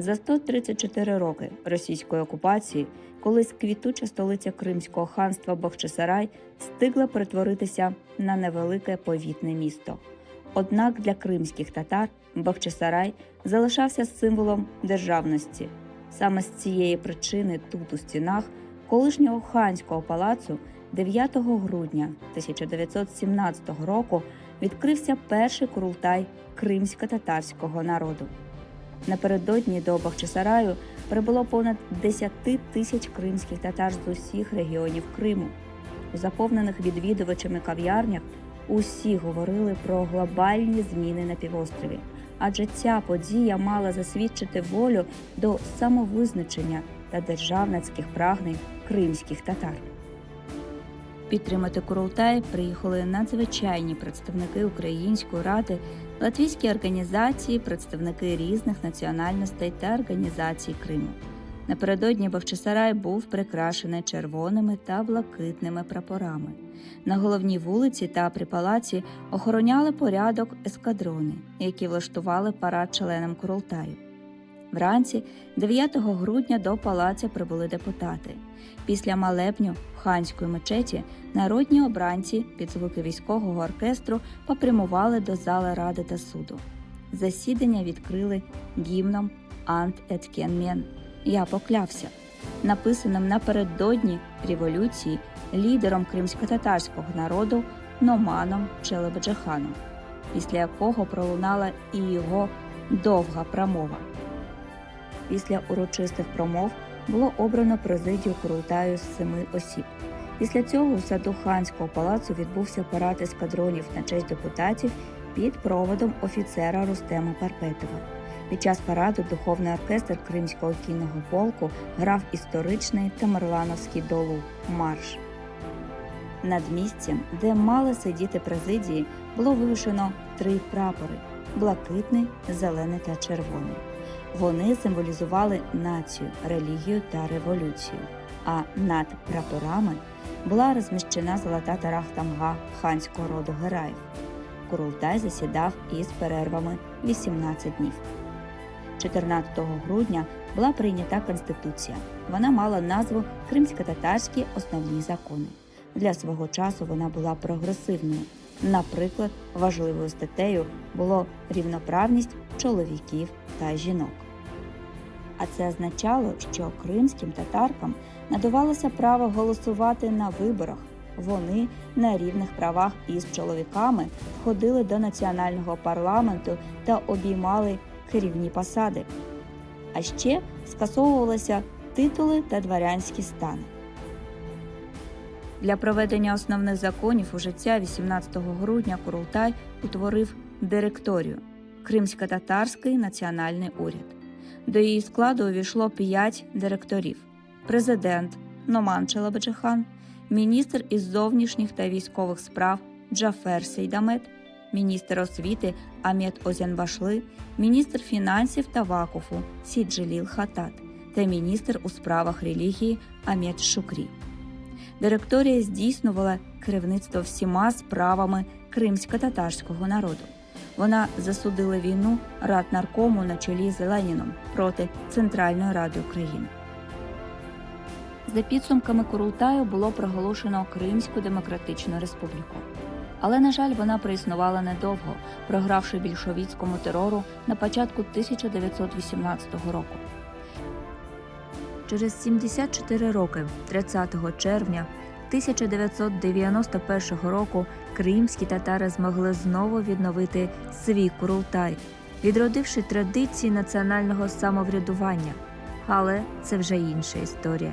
За 134 роки російської окупації колись квітуча столиця Кримського ханства Бахчисарай встигла перетворитися на невелике повітне місто. Однак для кримських татар Бахчисарай залишався символом державності. Саме з цієї причини тут у стінах колишнього ханського палацу 9 грудня 1917 року відкрився перший курултай кримсько-татарського народу. Напередодні до Бахчисараю прибуло понад 10 тисяч кримських татар з усіх регіонів Криму. У заповнених відвідувачами кав'ярнях усі говорили про глобальні зміни на півострові, адже ця подія мала засвідчити волю до самовизначення та державницьких прагнень кримських татар. Підтримати Курултай приїхали надзвичайні представники Української ради, латвійські організації, представники різних національностей та організацій Криму. Напередодні Бахчисарай був прикрашений червоними та блакитними прапорами. На головній вулиці та при палаці охороняли порядок ескадрони, які влаштували парад членам Курултаю. Вранці 9 грудня до палаця прибули депутати. Після малебню в ханської мечеті народні обранці під звуки військового оркестру попрямували до зали ради та суду. Засідання відкрили гімном Ант Еткенмен. Я поклявся, написаним напередодні революції лідером кримсько-татарського народу Номаном Челебеджаханом, після якого пролунала і його довга промова. Після урочистих промов було обрано президію Курултаю з семи осіб. Після цього у саду ханського палацу відбувся парад ескадронів на честь депутатів під проводом офіцера Рустема Парпетова. Під час параду духовний оркестр Кримського кінного полку грав історичний тамерлановський долу марш. Над місцем, де мали сидіти президії, було вивішено три прапори: блакитний, зелений та червоний. Вони символізували націю, релігію та революцію. А над прапорами була розміщена золота тарахтамга ханського роду Гераїв. Курултай засідав із перервами 18 днів. 14 грудня була прийнята конституція. Вона мала назву Кримсько-татарські основні закони. Для свого часу вона була прогресивною. Наприклад, важливою статтею було рівноправність чоловіків та жінок. А це означало, що кримським татаркам надавалося право голосувати на виборах. Вони на рівних правах із чоловіками входили до національного парламенту та обіймали керівні посади. А ще скасовувалися титули та дворянські стани. Для проведення основних законів у життя 18 грудня Курултай утворив директорію Кримсько-татарський національний уряд. До її складу увійшло п'ять директорів: президент Номан Челабеджихан, міністр із зовнішніх та військових справ Джафер Сейдамет, міністр освіти Амет Озянбашли, міністр фінансів та вакуфу Сіджеліл Хатат та міністр у справах релігії Амет Шукрі. Директорія здійснювала керівництво всіма справами кримсько-татарського народу. Вона засудила війну рад наркому на чолі з Леніном проти Центральної Ради України. За підсумками Курултаю було проголошено Кримську Демократичну Республіку. Але, на жаль, вона проіснувала недовго, програвши більшовіцькому терору на початку 1918 року. Через 74 роки, 30 червня 1991 року, кримські татари змогли знову відновити свій Курултай, відродивши традиції національного самоврядування. Але це вже інша історія.